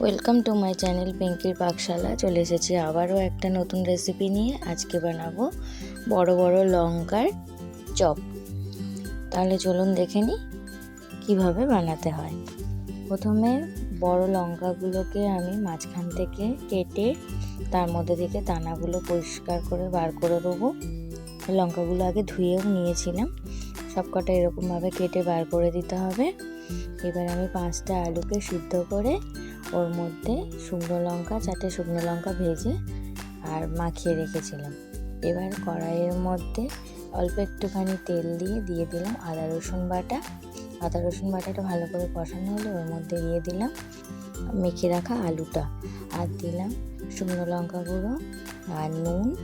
Welcome to my channel পিঙ্কির পাকশালা চলে এসেছি আবারও একটা নতুন রেসিপি নিয়ে। আজকে বানাবো বড় বড় লঙ্কার চপ। তাহলে চলুন দেখে নিই কীভাবে বানাতে হয়। প্রথমে বড় লঙ্কাগুলোকে আমি মাঝখান থেকে কেটে তার মধ্যে থেকে দানাগুলো পরিষ্কার করে বার করে দেবো। লঙ্কাগুলো আগে ধুয়েও নিয়েছিলাম। সবকটা এরকমভাবে কেটে বার করে দিতে হবে। এবার আমি পাঁচটা আলুকে সিদ্ধ করে ওর মধ্যে শুকনো লঙ্কা, চারটে শুকনো লঙ্কা ভেজে আর মাখিয়ে রেখেছিলাম। এবার কড়াইয়ের মধ্যে অল্প একটুখানি তেল দিয়ে দিয়ে দিলাম আদা, রসুন বাটা। আদা, রসুন বাটাটা ভালো করে কষানো হলে ওর মধ্যে দিয়ে দিলাম মেখে রাখা আলুটা। আর দিলাম শুকনো লঙ্কা গুঁড়ো আর নুন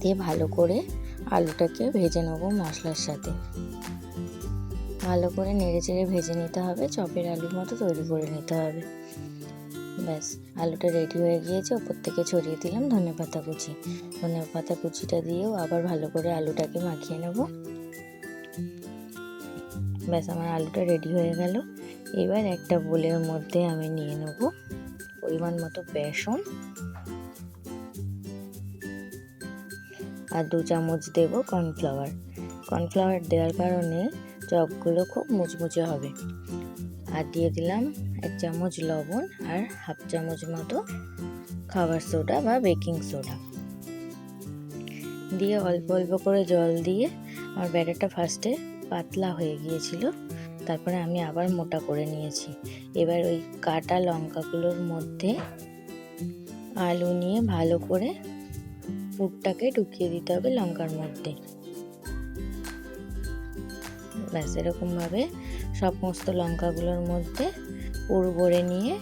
দিয়ে ভালো করে আলুটাকে ভেজে নেব মশলার সাথে। ভালো করে নেড়ে চেড়ে ভেজে নিতে হবে, চপের আলুর মতো তৈরি করে নিতে হবে। ব্যাস, আলুটা রেডি হয়ে গিয়েছে, ওপর থেকে ছড়িয়ে দিলাম ধনে পাতা কুচি। ধনে পাতা কুচিটা দিয়েও আবার ভালো করে আলুটাকে মাখিয়ে নেব। ব্যাস, আমার আলুটা রেডি হয়ে গেল। এবার একটা বোলের মধ্যে আমি নিয়ে নেব পরিমাণ মতো বেসন। আর দু চামচ দেবো কর্নফ্লাওয়ার কর্নফ্লাওয়ার দেওয়ার কারণে চপগুলো খুব মুচমুচে হবে। আর দিয়ে দিলাম এক চামচ লবণ আর হাফ চামচ মতো খাবার সোডা বা বেকিং সোডা। দিয়ে অল্প অল্প করে জল দিয়ে আমার ব্যাটারটা ফার্স্টে পাতলা হয়ে গিয়েছিল, তারপরে আমি আবার মোটা করে নিয়েছি। এবার ওই কাটা লঙ্কাগুলোর মধ্যে আলু নিয়ে ভালো করে পুরটাকে ঢুকিয়ে দিতে হবে লঙ্কার মধ্যে। ব্যাস, এরকমভাবে সমস্ত লঙ্কাগুলোর মধ্যে পুর নিয়ে,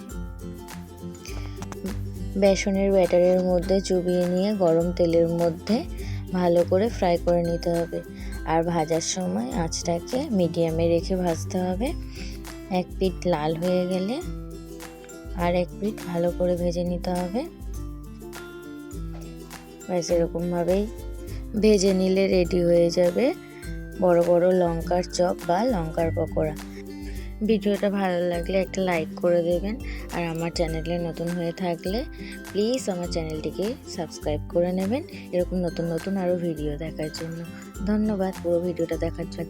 বেসনের ব্যাটারের মধ্যে চুবিয়ে নিয়ে গরম তেলের মধ্যে ভালো করে ফ্রাই করে নিতে হবে। আর ভাজার সময় আঁচটাকে মিডিয়ামে রেখে ভাজতে হবে। এক পিঠ লাল হয়ে গেলে আর এক পিঠ ভালো করে ভেজে নিতে হবে। ব্যাস, এরকমভাবেই ভেজে নিলে রেডি হয়ে যাবে। বড় বড় লঙ্কার চপ বা লঙ্কার পকোড়া। ভিডিওটা ভালো লাগলে একটা লাইক করে দেবেন। আর আমার চ্যানেলে নতুন হয়ে থাকলে প্লিজ আমার চ্যানেলটিকে সাবস্ক্রাইব করে নেবেন। এরকম নতুন নতুন আরও ভিডিও দেখার জন্য। ধন্যবাদ পুরো ভিডিওটা দেখার জন্য।